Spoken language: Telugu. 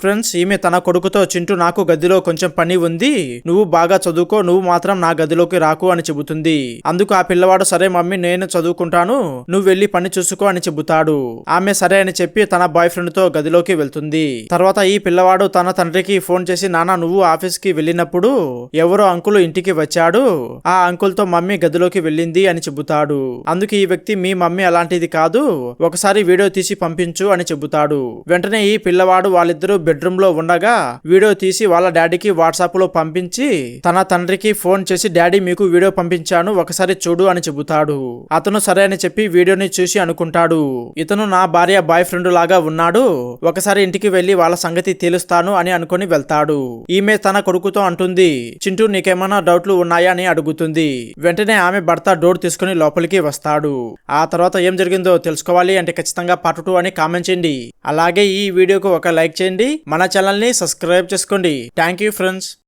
ఫ్రెండ్స్ ఈమె తన కొడుకుతో చింటూ నాకు గదిలో కొంచెం పని ఉంది. నువ్వు బాగా చదువుకో నువ్వు మాత్రం నా గదిలోకి రాకు అని చెబుతుంది. అందుకు ఆ పిల్లవాడు సరే మమ్మీ నేను చదువుకుంటాను. నువ్వు వెళ్ళి పని చూసుకో అని చెబుతాడు. ఆమె సరే అని చెప్పి తన బాయ్ ఫ్రెండ్తో గదిలోకి వెళ్తుంది. తర్వాత ఈ పిల్లవాడు తన తండ్రికి ఫోన్ చేసి నాన్న నువ్వు ఆఫీస్కి వెళ్ళినప్పుడు ఎవరో అంకుల్ ఇంటికి వచ్చాడు. ఆ అంకుల్తో మమ్మీ గదిలోకి వెళ్ళింది అని చెబుతాడు. అందుకు ఈ వ్యక్తి మీ మమ్మీ అలాంటిది కాదు. ఒకసారి వీడియో తీసి పంపించు అని చెబుతాడు. వెంటనే ఈ పిల్లవాడు వాళ్ళిద్దరూ బెడ్రూమ్లో ఉండగా వీడియో తీసి వాళ్ళ డాడీకి వాట్సాప్లో పంపించి తన తండ్రికి ఫోన్ చేసి డాడీ మీకు వీడియో పంపించాను ఒకసారి చూడు అని చెబుతాడు. అతను సరే అని చెప్పి వీడియోని చూసి అనుకుంటాడు. ఇతను నా భార్య బాయ్ ఫ్రెండ్ లాగా ఉన్నాడు. ఒకసారి ఇంటికి వెళ్ళి వాళ్ళ సంగతి తేలుస్తాను అని అనుకుని వెళ్తాడు. ఈమె తన కొడుకుతో అంటుంది చింటూ నీకేమైనా డౌట్లు ఉన్నాయా? అని అడుగుతుంది. వెంటనే ఆమె భర్త డోర్ తీసుకుని లోపలికి వస్తాడు. ఆ తర్వాత ఏం జరిగిందో తెలుసుకోవాలి అంటే ఖచ్చితంగా పార్ట్ టూ అని కామెంట్ చేయండి. అలాగే ఈ వీడియోకు ఒక లైక్ చేయండి. మన ఛానల్ని సబ్స్క్రైబ్ చేసుకోండి. Thank you friends